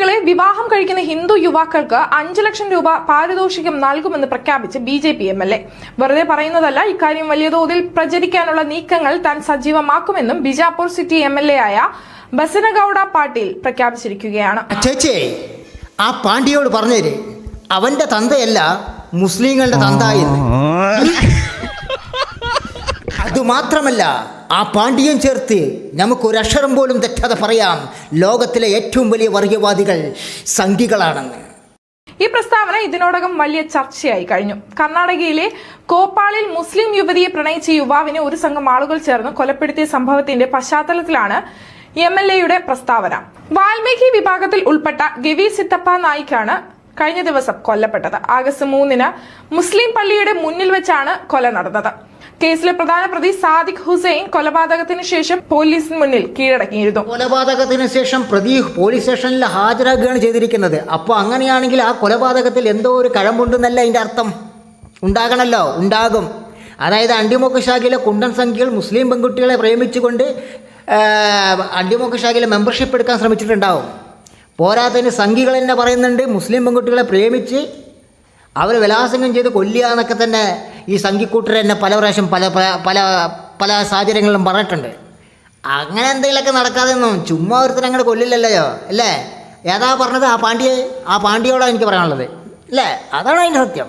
പെൺകുട്ടികളെ വിവാഹം കഴിക്കുന്ന ഹിന്ദു യുവാക്കൾക്ക് അഞ്ചു ലക്ഷം രൂപ പാരിതോഷികം നൽകുമെന്ന് പ്രഖ്യാപിച്ച് B J P M L A. വെറുതെ പറയുന്നതല്ല ഇക്കാര്യം വലിയ തോതിൽ പ്രചരിക്കാനുള്ള നീക്കങ്ങൾ താൻ സജീവമാക്കുമെന്നും Bijapur city M L A ആയ ബസനഗൌഡ പാട്ടീൽ പ്രഖ്യാപിച്ചിരിക്കുകയാണ്. ചേച്ചേ ആ പാണ്ഡ്യയോട് പറഞ്ഞേര്. അവന്റെ തന്തയല്ല മുസ്ലിങ്ങളുടെ തന്ത എന്ന്. അതുമാത്രമല്ല ആ പാണ്ഡ്യം ചേർത്ത് നമുക്ക് അക്ഷരം പോലും തെറ്റാതെ പറയാം. ലോകത്തിലെ ഏറ്റവും വലിയ വർഗീയവാദികൾ സംഘികളാണെന്ന്. ഈ പ്രസ്താവന ഇതിനോടകം വലിയ ചർച്ചയായി കഴിഞ്ഞു. കർണാടകയിലെ കോപ്പാളിൽ മുസ്ലിം യുവതിയെ പ്രണയിച്ച യുവാവിനെ ഒരു സംഘം ആളുകൾ ചേർന്ന് കൊലപ്പെടുത്തിയ സംഭവത്തിന്റെ പശ്ചാത്തലത്തിലാണ് എം എൽ എയുടെ പ്രസ്താവന. വാൽമീകി വിഭാഗത്തിൽ ഉൾപ്പെട്ട ഗവി സിത്തപ്പ നായിക്കാണ് കഴിഞ്ഞ ദിവസം കൊല്ലപ്പെട്ടത്. ആഗസ്റ്റ് മൂന്നിന് മുസ്ലിം പള്ളിയുടെ മുന്നിൽ വെച്ചാണ് കൊല നടന്നത്. കേസിലെ പ്രധാന പ്രതി സാദിഖ് ഹുസൈൻ കൊലപാതകത്തിന് ശേഷം പോലീസിന് മുന്നിൽ കീഴടക്കിയിരുന്നു. കൊലപാതകത്തിന് ശേഷം പ്രതി പോലീസ് സ്റ്റേഷനിൽ ഹാജരാക്കുകയാണ് ചെയ്തിരിക്കുന്നത്. അപ്പോൾ അങ്ങനെയാണെങ്കിൽ ആ കൊലപാതകത്തിൽ എന്തോ ഒരു കഴമ്പുണ്ടെന്നല്ല അതിന്റെ അർത്ഥം? ഉണ്ടാകണല്ലോ ഉണ്ടാകും. അതായത് അണ്ടിമൊക്ക ശാഖയിലെ കുണ്ടൻ സംഖ്യകൾ മുസ്ലിം പെൺകുട്ടികളെ പ്രേമിച്ചുകൊണ്ട് അണ്ടിമൊക്ക ശാഖയിലെ മെമ്പർഷിപ്പ് എടുക്കാൻ ശ്രമിച്ചിട്ടുണ്ടാവും. പോരാത്തതിന് സംഘികൾ തന്നെ പറയുന്നുണ്ട്. മുസ്ലിം പെൺകുട്ടികളെ പ്രേമിച്ച് അവർ വിലാസംഗം ചെയ്ത് കൊല്ലുക എന്നൊക്കെ തന്നെ ഈ സംഘിക്കൂട്ടർ തന്നെ പല പ്രാവശ്യം പല പല- പല സാഹചര്യങ്ങളിലും പറഞ്ഞിട്ടുണ്ട്. അങ്ങനെ എന്തെങ്കിലുമൊക്കെ നടക്കാതെ ഒന്നും ചുമ്മാ ഒരുത്തരം അങ്ങോട്ട് കൊല്ലില്ലല്ലോ അല്ലേ? ഏതാ പറഞ്ഞത്? ആ പാണ്ഡ്യ ആ പാണ്ഡ്യയോടാണ് എനിക്ക് പറയാനുള്ളത്. അല്ലേ? അതാണ് അതിന്റെ സത്യം.